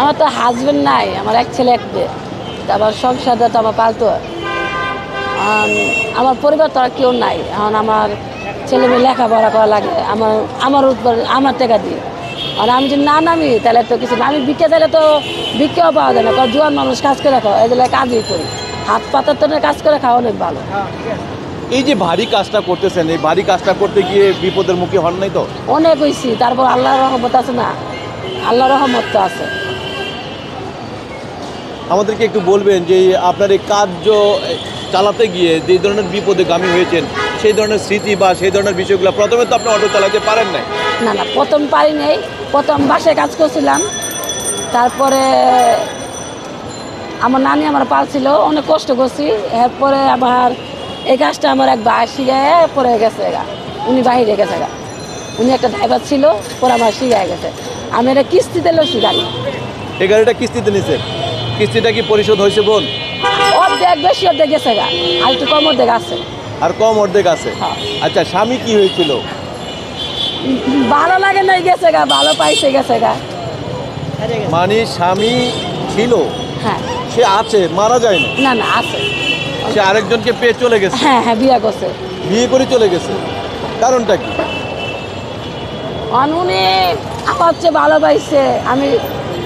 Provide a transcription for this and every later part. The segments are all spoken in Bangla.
আমার তো হাজবেন্ড নাই আমার এক ছেলে এক মেয়ে। তারপর সংসারটা তো আমার পালতো। আম, আমার পরিবার তো আর কেউ নাই। এখন আমার ছেলে মেয়ে লেখাপড়া করা লাগে আমার আমার উপর আমার টাকা দিয়ে। আর আমি যদি না নামি তাহলে তো কিছু না। আমি বিকে তাহলে তো বিকেও পাওয়া যায় না কারণ জোয়ান মানুষ কাজ করে খাওয়া এগুলো কাজই করি। হাত পাতার তো কাজ করে খাওয়া অনেক ভালো। এই যে ভারী কাজটা করতেছেন এই ভারী কাজটা করতে গিয়ে বিপদের মুখে হন নাই তো? অনেক হয়েছি তারপর আল্লাহর রহমত আছে না? আল্লাহর রহমত তো আছে। আমাদেরকে একটু বলবেন যে আপনার এই কার্য চালাতে গিয়ে যে ধরনের বিপদে গামী হয়েছেন সেই ধরনের স্মৃতি বা সেই ধরনের বিষয়গুলো প্রথমে তো আপনি অটো চালাতে পারেন নাই। না না প্রথম পারি নেই। প্রথম বাসায় কাজ করছিলাম। তারপরে আমার নানি আমার পালছিল অনেক কষ্ট করছি। এরপরে আমার এই কাজটা আমার এক ভাই শিখায় পরে গেছে গা। উনি বাইরে গেছে গা। উনি একটা ড্রাইভার ছিল পরে আমার শিখায় গেছে। আমি এটা কিস্তিতে লইছি গাড়ি। এই গাড়িটা কিস্তিতে নিছেন? কিস্তিটা কি পরিশোধ হয়েছে বোন অর্ধেক বেশি অর্ধেক গেছে গা। আর একটু কম অর্ধেক আছে। আর কম অর্ধেক আছে? হ্যাঁ। আচ্ছা স্বামী কি হয়েছিল? ভালো লাগে নাই গেছে গা ভালো পাইছে গেছে গা। মানে স্বামী ছিল? হ্যাঁ। সে আছে মারা যায় না? না না আছে। সে আরেকজনকে পেয়ে চলে গেছে? হ্যাঁ হ্যাঁ বিয়া করছে। বিয়ে করে চলে গেছে? কারণটা কি? আর আমার হচ্ছে ভালো পাইছে। আমি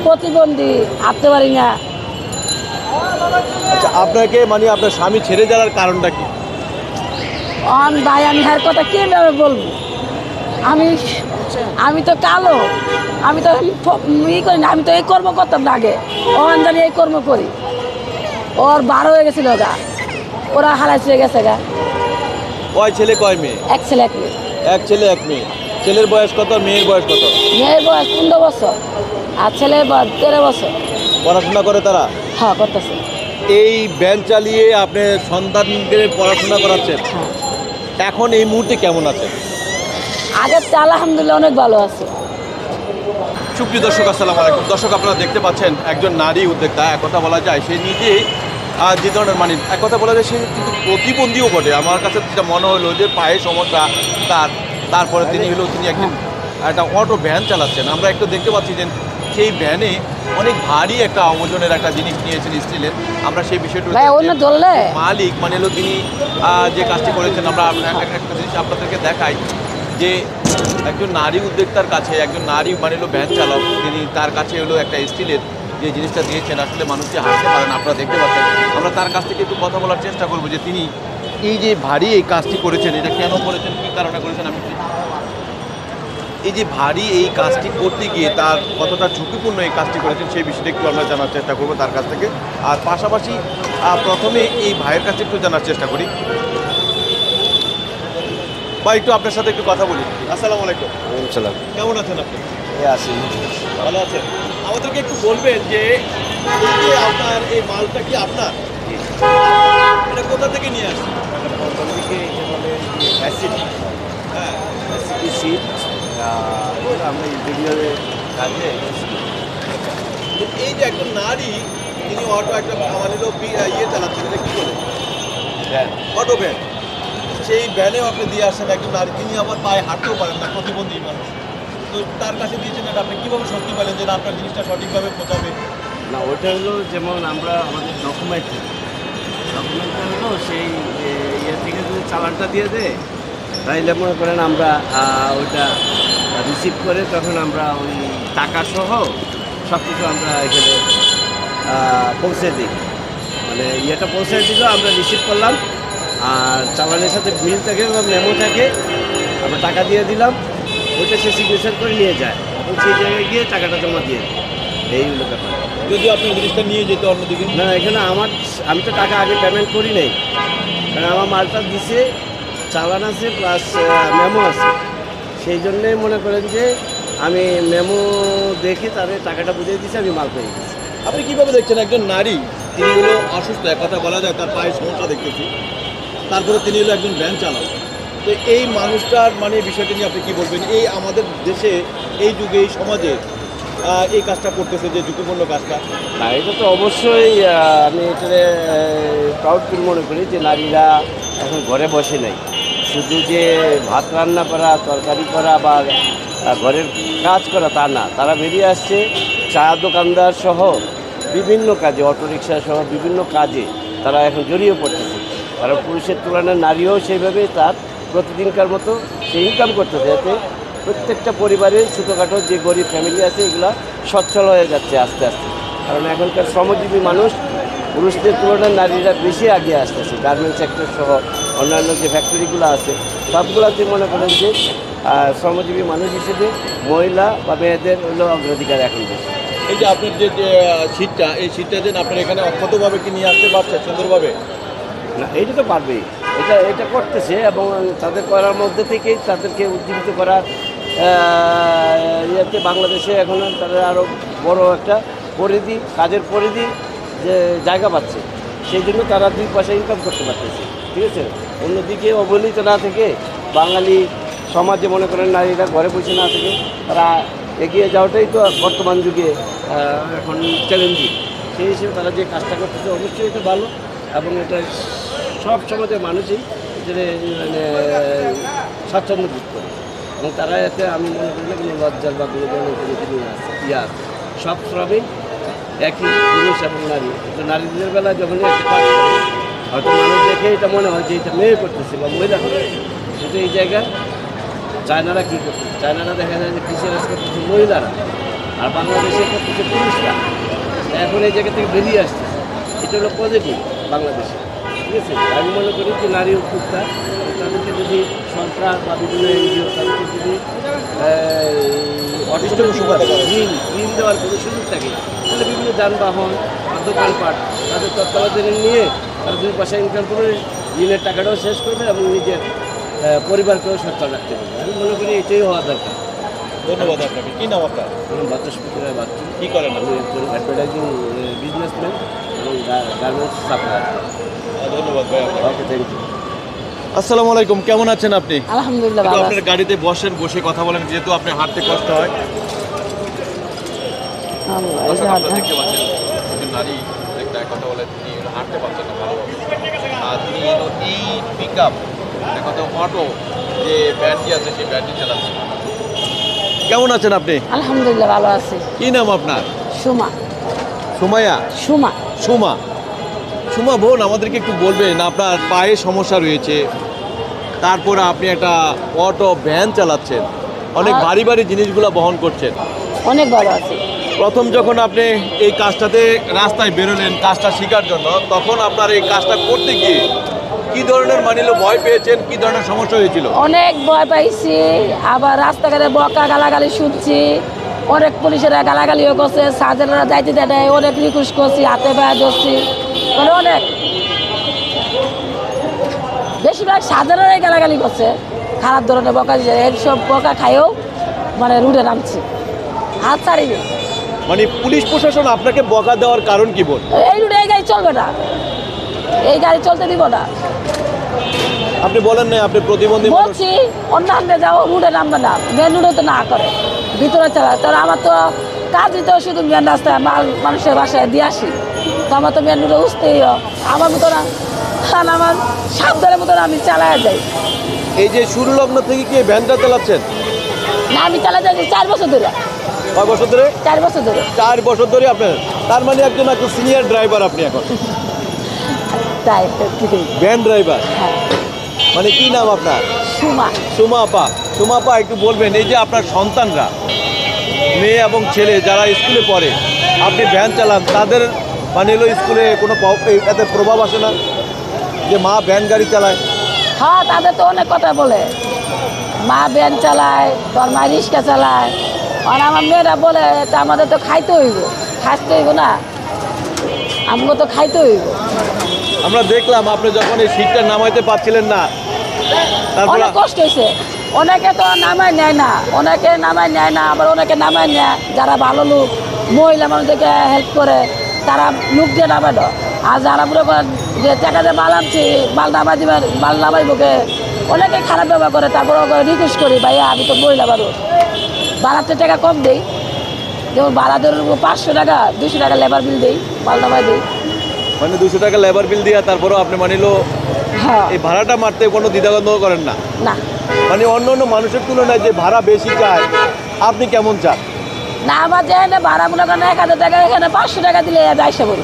প্রতিবন্ধী হাঁটতে পারি না। আচ্ছা আপনাকে মানে আপনার স্বামী ছেড়ে যাওয়ার কারণটা কি? অন ভাই আমি হ্যার কথা কীভাবে বলব? আমি আমি তো কালো। আমি তো ই করি না আমি তো এই কর্ম করতাম না আগে। অন জানি এই কর্ম করি। ওর বারো হয়ে গেছিল গা। ওরা চলে গেছে গা। কয় ছেলে কয় মেয়ে? এক ছেলে এক মেয়ে। এক ছেলে এক মেয়ে। ছেলের বয়স কত মেয়ের বয়স কত? মেয়ের বয়স পনেরো বছর। আর ছেলের বয়স তেরো বছর। পড়াশোনা করে তারা? হ্যাঁ করতেছে। এই ব্যান চালিয়ে আপনি সন্তানদের পড়াশোনা করাচ্ছেন। হ্যাঁ। এখন এই মুহূর্তে কেমন আছেন? আগের চেয়ে আলহামদুলিল্লাহ অনেক ভালো আছে। সুপ্রিয় দর্শক আসসালামু আলাইকুম। দর্শক আপনারা দেখতে পাচ্ছেন একজন নারী উদ্যোক্তা এক কথা বলা যায় সে নিজে যে ধরনের মানে এক কথা বলা যায় সে কিন্তু প্রতিবন্ধীও বটে। আমার কাছে যেটা মনে হলো যে পায়ে সমস্যা তার তারপরে তিনি হলো তিনি একজন একটা অটো ভ্যান চালাচ্ছেন। আমরা একটু দেখতে পাচ্ছি যে সেই ভ্যানে অনেক ভারী একটা ওজনের একটা জিনিস নিয়েছেন স্টিলের। আমরা সেই বিষয়টা মালিক মানে হলো তিনি যে কাজটি করেছেন আমরা একটা জিনিস আপনাদেরকে দেখাই যে একজন নারী উদ্যোক্তার কাছে একজন নারী মানে হলো ভ্যান চালক তিনি তার কাছে হলো একটা স্টিলের যে জিনিসটা দিয়েছেন আসলে মানুষকে হাসতে পারেন আপনারা দেখতে পাচ্ছেন। আমরা তার কাছ থেকে একটু কথা বলার চেষ্টা করব যে তিনি এই যে ভারী এই কাজটি করেছেন এটা কেন করেছেন কী কারণে করেছেন আমি এই যে ভারী এই কাজটি করতে গিয়ে তার কতটা ঝুঁকিপূর্ণ এই কাজটি করেছেন সেই বিষয়টা একটু আমরা জানার চেষ্টা করব তার কাছ থেকে। আর পাশাপাশি প্রথমে এই ভাইয়ের কাছে একটু জানার চেষ্টা করি। বা একটু আপনার সাথে একটু কথা বলি। আসসালামু আলাইকুম। সালাম। কেমন আছেন আপনি? আছি। ভালো আছেন? আমাদেরকে একটু বলবেন যে আপনার এই মালটা কি আপনার? এটা কোথা থেকে নিয়ে আসছেন? হ্যাঁ আমরা ইন্টেরিয়রে কাজে এই যে একজন নারী তিনি অটো একটা বি- ইয়ে চালাচ্ছেন এটা কি বলে? ভ্যান অটো ভ্যান সেই ভ্যানে আপনি দিয়ে আসছেন একজন নারী তিনি আবার পায়ে হাঁটতেও পারেন না প্রতিবন্ধী মানুষ। তো তার কাছে দিয়েছেন এটা আপনি কীভাবে সত্যি পেলেন যে আপনার জিনিসটা সঠিকভাবে পৌঁছাবে? না ওটা হলো যেমন আমরা আমাদের ডকুমেন্ট ডকুমেন্টটা হলো সেই ইয়ে থেকে যদি চালানটা দিয়ে দেয় তাইলে মনে করেন আমরা ওইটা রিসিভ করে তখন আমরা ওই টাকা সহ সব কিছু আমরা এখানে পৌঁছে দিই। মানে ইয়েটা পৌঁছে দিল আমরা রিসিভ করলাম। আর চালানের সাথে বিল থাকে বা মেমো থাকে আমরা টাকা দিয়ে দিলাম ওইটা সে সিগনেচার করে নিয়ে যায়। এবং সেই জায়গায় গিয়ে টাকাটা জমা দিয়ে দেয়। এই হলো ব্যাপার। যদি আপনি জিনিসটা নিয়ে যেতে অন্যদিকে না এখানে আমার আমি তো টাকা আগে পেমেন্ট করি নাই। কারণ আমার মালটা দিছে চালান আছে প্লাস মেমো আছে। সেই জন্যে মনে করেন যে আমি মেমো দেখে তাদের টাকাটা বুঝিয়ে দিয়েছি আমি মাল পেয়ে গেছি। আপনি কীভাবে দেখছেন? একজন নারী তিনি হলো অসুস্থ এক কথা বলা যায় তার পায়ে সমস্যা দেখতেছি। তারপরে তিনি হলো একজন ভ্যান চালক। তো এই মানুষটার মানে বিষয়টা নিয়ে আপনি কী বলবেন? এই আমাদের দেশে এই যুগে এই সমাজে এই কাজটা করতেছে যে ঝুঁকিপূর্ণ কাজটা। না এটা তো অবশ্যই আমি এটারে প্রাউড ফিল মনে করি যে নারীরা এখন ঘরে বসে নাই। শুধু যে ভাত রান্না করা, তরকারি করা বা ঘরের কাজ করা তা না। তারা বেরিয়ে আসছে চা দোকানদার সহ বিভিন্ন কাজে, অটোরিকশা সহ বিভিন্ন কাজে তারা এখন জড়িয়ে পড়তেছে। কারণ পুরুষের তুলনায় নারীও সেইভাবে তার প্রতিদিনকার মতো সে ইনকাম করতেছে। যাতে প্রত্যেকটা পরিবারের ছোটোখাটো যে গরিব ফ্যামিলি আছে, এগুলো সচ্ছল হয়ে যাচ্ছে আস্তে আস্তে। কারণ এখনকার শ্রমজীবী মানুষ পুরুষদের তুলনায় নারীরা বেশি এগিয়ে আসতেছে। গার্মেন্টস সেক্টর সহ অন্যান্য যে ফ্যাক্টরিগুলো আছে সবগুলোতে মনে করেন যে শ্রমজীবী মানুষ হিসেবে মহিলা বা মেয়েদের হলো অগ্রাধিকার এখন বেশি। এই যে আপনার যে শীতটা এই শীতটা যেন আপনার এখানে অক্ষতভাবে কি নিয়ে আসতে পারছেন সুন্দরভাবে? না এইটা তো পারবেই। এটা এটা করতেছে এবং তাদের করার মধ্যে থেকেই তাদেরকে উজ্জীবিত করার ইয়েতে বাংলাদেশে এখন তারা আরও বড় একটা পরিধি কাজের পরিধি যে জায়গা পাচ্ছে, সেই জন্য তারা দুই পয়সা ইনকাম করতে পারতেছে, ঠিক আছে? অন্যদিকে অবহেলিত না থেকে বাঙালি সমাজে মনে করেন নারীরা ঘরে বসে না থেকে তারা এগিয়ে যাওয়াটাই তো বর্তমান যুগে এখন চ্যালেঞ্জিং সেই হিসেবে তারা যে কাজটা করতেছে অবশ্যই এটা ভালো এবং এটা সব সমাজের মানুষই মানে স্বাচ্ছন্দ্য বোধ করে। এবং তারা এতে, আমি মনে করি না কোনো লজ্জার বা কোনো ধরনের কোনো ইয়ে আছে। সব শ্রমেই একই পুরুষ এবং নারী। কিন্তু নারীদের বেলায় যখনই একটা কাজ করে হয়তো মানুষ দেখে এটা মনে হয় যে এটা মেয়ে করতেছে বা মহিলা করতেছে। কিন্তু এই জায়গায় চায়নারা কী করতেছে? চায়নারা দেখা যায় যে কৃষি কৃষিরাজ করতেছে মহিলারা, আর বাংলাদেশে করতেছে পুরুষরা। এখন এই জায়গা থেকে বেরিয়ে আসতেছে। এটা হলো পজিটিভ বাংলাদেশে। ঠিক আছে? আমি মনে করি যে নারী উদ্যোক্তা তাদেরকে যদি সরকার বা বিভিন্ন এনজিও তাদেরকে যদি ঋণ ঋণ দেওয়ার কোনো সুযোগ থাকে তাহলে বিভিন্ন যানবাহন বা দোকানপাট তাদের তত্ত্বাবধানে নিয়ে তারা দুই পয়সা ইনকাম করে ঋণের টাকাটাও শেষ করবে এবং নিজের পরিবারকেও সচ্ছল রাখতে পারবে। আমি মনে করি এটাই হওয়া দরকার। ধন্যবাদ আপনাকে। কী নাম আপনার? রায় বাচ্চু। কি করেন আপনি? একজন অ্যাডভার্টাইজিং বিজনেসম্যান এবং গার্মেন্টস সাপ্লায়ার ধন্যবাদ ভাই আপনাকে। ওকে থ্যাংক ইউ আসসালামু আলাইকুম কেমন আছেন আপনি? আলহামদুলিল্লাহ ভালো আপনার গাড়িতে বসেন বসে কথা বলেন যেহেতু আপনি হাঁটতে কষ্ট হয়। দেখতে পাচ্ছেন নারী একটা কথা বলে তিনি হাঁটতে পারছেন না ভালোভাবে। আর তিনি এই পিক আপ কথা অটো যে ব্যান্ডটি আছে সেই ব্যান্ডটি চালাচ্ছেন কেমন আছেন আপনি? আলহামদুলিল্লাহ ভালো আছি। কি নাম আপনার? সুমা। সুমাইয়া? সুমা। সুমা। সুমা বোন আমাদেরকে একটু বলবেন আপনার পায়ে সমস্যা রয়েছে তারপরে আপনি একটা অটো ভ্যান চালাচ্ছেন। অনেক আর- ভারী ভারী জিনিসগুলো বহন করছেন। অনেক ভালো আছে। প্রথম যখন আপনি এই কাজটাতে রাস্তায় বেরোলেন কাজটা শেখার জন্য তখন আপনার এই কাজটা করতে গিয়ে কি ধরনের মানিল ভয় পেয়েছেন? কি ধরনের সমস্যা হয়েছিল? অনেক ভয় পাইছি আবার রাস্তাঘাটে বকা গালাগালি শুনছি অনেক পুলিশেরা গালাগালিও করছে সার্জেনরা যাইতে দেয় অনেক রিকুয়েস্ট করছি হাতে পায়ে ধরছি মানে অনেক। বেশিরভাগ সার্জেনরাই গালাগালি করছে। খারাপ ধরনের বকা এইসব বকা খাইও মানে রুটে নামছি। হাত ছাড়িনি। মানে পুলিশ প্রশাসন আপনাকে বকা দেওয়ার কারণ কি বল এই রুটে এই গাড়ি চলবে না। এই গাড়ি চলতে দিব না। আপনি বলেন না আপনি প্রতিবন্ধী বলছি অন্যান্য যাও রুটে নামবে না। মেন রুটে তো না করে। ভিতরে চালায় তাহলে আমার তো কাজই তো শুধু মেন রাস্তায়। মাল মানুষের বাসায় দিয়ে আসি। তো আমার তো মেন রুটে উঠতেই। আমার মতো না। কারণ আমার সাবধানের মতন আমি চালায় যাই। এই যে শুরু লগ্ন থেকে কি ভ্যানটা চালাচ্ছেন? না আমি চালাই যাই চার বছর ধরে। কয় বছর ধরে? চার বছর ধরে। চার বছর ধরে আপনার তার মানে একজন একটু সিনিয়র ড্রাইভার আপনি এখন। তাই ভ্যান ড্রাইভার হ্যাঁ। মানে কি নাম আপনার? সুমা। সুমা আপা সুমা আপা একটু বলবেন এই যে আপনার সন্তানরা মেয়ে এবং ছেলে যারা স্কুলে পড়ে আপনি ভ্যান চালান তাদের মানে হলো স্কুলে কোনো এতে প্রভাব আসে না? যে মা ভ্যান গাড়ি চালায়। হ্যাঁ তাদের তো অনেক কথা বলে। মা ভ্যান চালায় তোর মা রিক্সা চালায়। আর আমার মেয়েরা বলে তা আমাদের তো খাইতে হইব। খাইতে হইব না। আমাকে তো খাইতে হইব। আমরা দেখলাম আপনি যখন এই সিটটা নামাইতে পারছিলেন না তারপর অনেক কষ্ট হয়েছে অনেকে তো নামাই নেয় না। অনেকে নামাই নেয় না আবার অনেকে নামাই নেয়। যারা ভালো লোক মহিলা মানুষদেরকে হেল্প করে তারা লোক দিয়ে নামাই না। আর যারা মনে করেন যে টাকা দিয়ে মাল আনছি মাল নামাই দিবেন নামাই বুকে অনেকে খারাপ ব্যবহার করে তারপর রিকোয়েস্ট করি ভাইয়া আমি তো মহিলা মানুষ। ভাড়াতে টাকা কম দেই। যেমন ভাড়া ধরুন পাঁচশো টাকা দুশো টাকা লেবার বিল দেই মাল নামাই দিই মানে দুশো টাকা লেবার বিল দিয়া তারপরেও আপনি মানিল হ্যাঁ। এই ভাড়াটা মারতে কোনো দ্বিধাগন্ধ করেন না? না। মানে অন্য অন্য মানুষের তুলনায় যে ভাড়া বেশি চায় আপনি কেমন চান? না আমার যেখানে ভাড়া মনে করেন এক হাজার টাকা এখানে পাঁচশো টাকা দিলে আমি আসতে পারি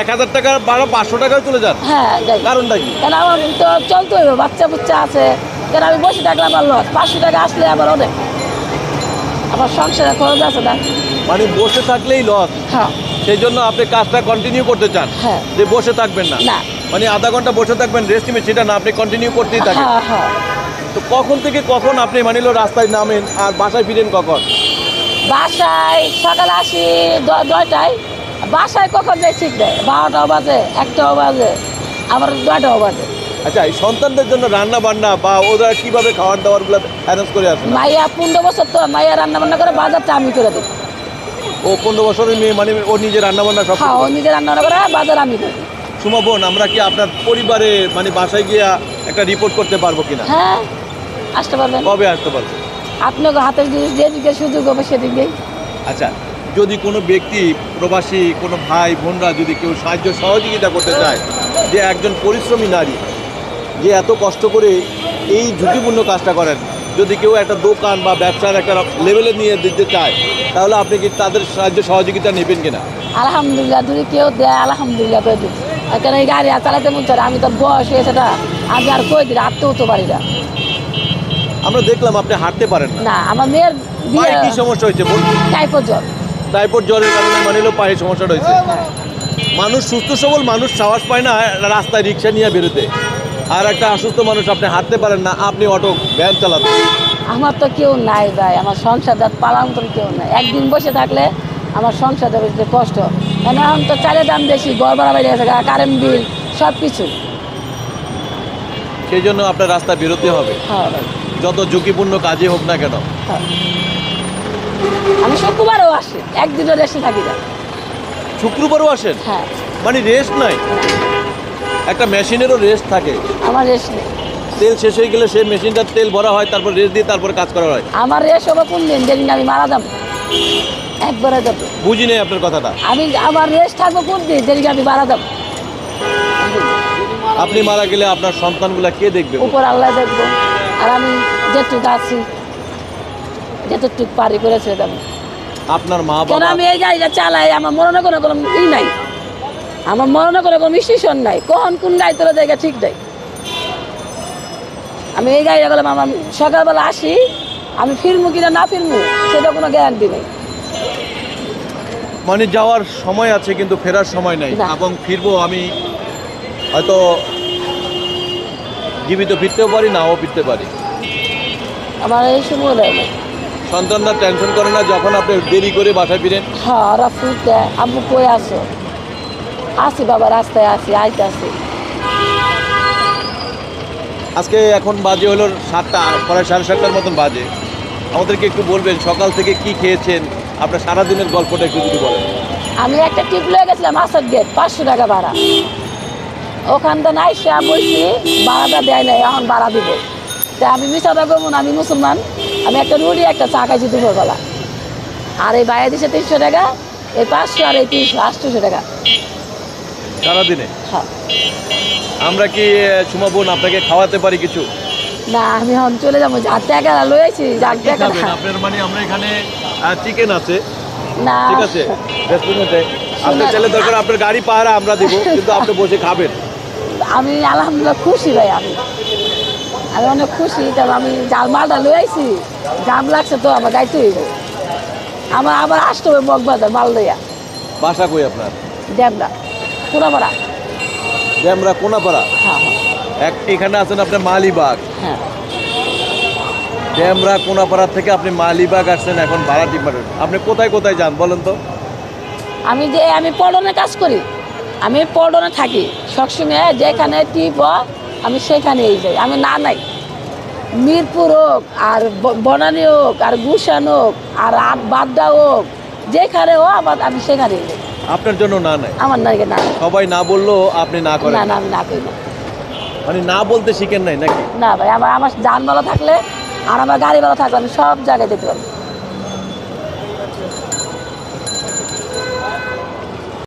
এক হাজার টাকা বারো পাঁচশো টাকায় চলে যান। হ্যাঁ কারণটা কি? কেন আমার তো চলতে হইবে বাচ্চা বুচ্চা আছে। কেন আমি বসে থাকলে আমার লস? পাঁচশো টাকা আসলে আবার অনেক। আমার সংসারে খরচ আছে না। মানে বসে থাকলেই লস। হ্যাঁ। সেই জন্য আপনি কাজটা কন্টিনিউ করতে চান হ্যাঁ। যে বসে থাকবেন না। না। মানে আধা ঘণ্টা বসে থাকবেন রেস্ট নেবেন সেটা না আপনি কন্টিনিউ করতেই থাকেন। হ্যাঁ হ্যাঁ। তো কখন থেকে কখন আপনি মানিল রাস্তায় নামেন আর বাসায় ফিরেন কখন? বাসায় সকালে আসি দশটায়। বাসায় কখন যাই ঠিক নেই। বারোটাও বাজে একটাও বাজে আবার নয়টাও বাজে। আচ্ছা এই সন্তানদের জন্য রান্না বান্না বা ওরা কীভাবে খাওয়ার দাওয়ারগুলো অ্যারেঞ্জ করে আসেন মাইয়া পনেরো বছর তো মাইয়া রান্না বান্না করে বাজারটা আমি করে দিই ও পনেরো বছরের মেয়ে মানে ও নিজে রান্না বান্না সব হ্যাঁ ও নিজে রান্না বান্না করে বাজার আমি করি সুমা বোন আমরা কি আপনার পরিবারে মানে বাসায় গিয়ে একটা রিপোর্ট করতে পারব কিনা? হ্যাঁ আসতে পারবেন। কবে আসতে পারব? আপনাকে জিনিস যেদিকে সুযোগ হবে সেদিকেই। আচ্ছা যদি কোনো ব্যক্তি প্রবাসী কোনো ভাই বোনরা যদি কেউ সাহায্য সহযোগিতা করতে চায় যে একজন পরিশ্রমী নারী যে এত কষ্ট করে এই ঝুঁকিপূর্ণ কাজটা করেন যদি কেউ একটা দোকান বা ব্যবসার একটা লেভেলে নিয়ে দিতে চায় তাহলে আপনি কি তাদের সাহায্য সহযোগিতা নেবেন কিনা? আলহামদুলিল্লাহ যদি কেউ দেয় আলহামদুলিল্লাহ করে দিই কেন এই গাড়ি চালাতে মন না। আমি তো বয়স হয়েছে না আমি আর কই দিই হাঁটতেও তো পারি না। আমরা দেখলাম আপনি হাঁটতে পারেন না। আমার মেয়ের কি সমস্যা হয়েছে টাইপের জ্বর। টাইপয়েড জ্বরের কারণে মানে হলো পায়ে সমস্যা রয়েছে। মানুষ সুস্থ সবল মানুষ সাহস পায় না রাস্তায় রিক্সা নিয়ে বেরোতে। আর একটা অসুস্থ মানুষ আপনি হাঁটতে পারেন না আপনি অটো ভ্যান চালাতে। আমার তো কেউ নাই ভাই আমার সংসার দাঁত পালার মতন কেউ নাই। একদিন বসে থাকলে আমার সংসার দেবে কষ্ট। কেন এখন তো চালের দাম বেশি ঘর ভাড়া বেড়ে গেছে কারেন্ট বিল সব কিছু সেই জন্য আপনার রাস্তায় বেরোতে হবে। হ্যাঁ যত ঝুঁকিপূর্ণ কাজই হোক না কেন। হ্যাঁ। শুক্রবারও আসি একদিনও রেসে থাকি না। শুক্রবারও আসেন হ্যাঁ। মানে রেস্ট নাই? একটা মেশিনেরও রেস্ট থাকে। আমার রেস্ট নেই। তেল শেষ হয়ে গেলে সেই মেশিনটা তেল ভরা হয় তারপর রেস্ট দিয়ে তারপর কাজ করা হয়। আমার রেস্ট হবে কোন দিন? যেদিন আমি মারা যাব। একবারে যাব। বুঝি নেই আপনার কথাটা। আমি আমার রেস্ট থাকব কোন দিন? যেদিন আমি মারা যাব। আপনি মারা গেলে আপনার সন্তানগুলা কে দেখবে? উপর আল্লাহ দেখব। আর আমি যেটুকু আছি যেটুক পারি করেছে দেবো। আপনার মা বাবা আমি এই গাড়িটা চালাই আমার মরণে কোনো কোনো ই নাই। আমার মরণে কোনো কোনো স্টেশন নাই। কখন কোন গাড়ি তোলা জায়গা ঠিক নাই। আমি এই গাড়িটা গেলাম আমার সকালবেলা আসি আমি ফিরমু কিনা না ফিরমু সেটা কোনো গ্যারান্টি নেই। মানে যাওয়ার সময় আছে কিন্তু ফেরার সময় নাই। এবং ফিরবো আমি হয়তো জীবিত ফিরতেও পারি নাও ফিরতে পারি। আমার এই সময় দেয় সন্তানরা টেনশন করে না যখন আপনি দেরি করে বাসায় ফিরেন? হ্যাঁ ওরা ফুট দেয় আব্বু কই আসো? আসি বাবা রাস্তায় আসি আইতে আসি আজকে এখন বাজে হলো সাতটা প্রায় সাড়ে সাতটার মতন বাজে। আমাদেরকে একটু বলবেন সকাল থেকে কি খেয়েছেন? আপনার সারাদিনের গল্পটা একটু যদি বলেন। আমি একটা টিপ লয়ে গেছিলাম আসাদ গেট পাঁচশো টাকা ভাড়া। ওখান থেকে নাই সে বলছি ভাড়াটা দেয় নাই এখন ভাড়া দিব। তা আমি করব না আমি মুসলমান। আমি একটা রুটি একটা চা খাইছি দুপুরবেলা। আর এই বাইরে দিছে তিনশো টাকা এই পাঁচশো আর এই তিনশো আটশোশো টাকা। সারাদিনে? হ্যাঁ। আমরা কি সুমা বোন আপনাকে খাওয়াতে পারি কিছু? না আমি এখন চলে যাব। যার টাকা লয়েছি যার টাকা খাবেন? আপনার মানে আমরা এখানে চিকেন আছে। না। ঠিক আছে? রেস্টুরেন্টে আপনার চাইলে দরকার আপনার গাড়ি পাহারা আমরা দিব কিন্তু আপনি বসে খাবেন। আমি আলহামদুলিল্লাহ খুশি ভাই আমি। আমি অনেক খুশি তবে আমি জাল মালটা লয়ে আইছি। জাম লাগছে তো আমার যাইতে হইব। আমার আবার আসতে হবে মগবাজার মাল লইয়া। বাসা কই আপনার? ড্যামটা পুরাপাড়া ড্যামরা কোনাপাড়া? হ্যাঁ হ্যাঁ। এক এখানে আছেন আপনার মালিবাগ। হ্যাঁ। ড্যামরা কোনাপাড়া থেকে আপনি মালিবাগ আসছেন এখন ভাড়া টিপারেন আপনি কোথায় কোথায় যান বলেন তো? আমি যে আমি পল্টনে কাজ করি। আমি পল্টনে থাকি। সবসময় যেখানে টিপ আমি সেখানেই যাই। আমি না নাই। মিরপুর হোক আর বনানী হোক আর গুসান হোক আর আট বাড্ডা হোক যেখানে হোক আমার আমি সেখানেই যাই। আপনার জন্য না নাই? আমার নাকি না। সবাই না বলল আপনি না করেন? না না আমি না করি না। মানে না বলতে শিখেন নাই নাকি? না ভাই আমার আমার যান ভালো থাকলে আর আমার গাড়ি ভালো থাকলে আমি সব জায়গায় যেতে পারব।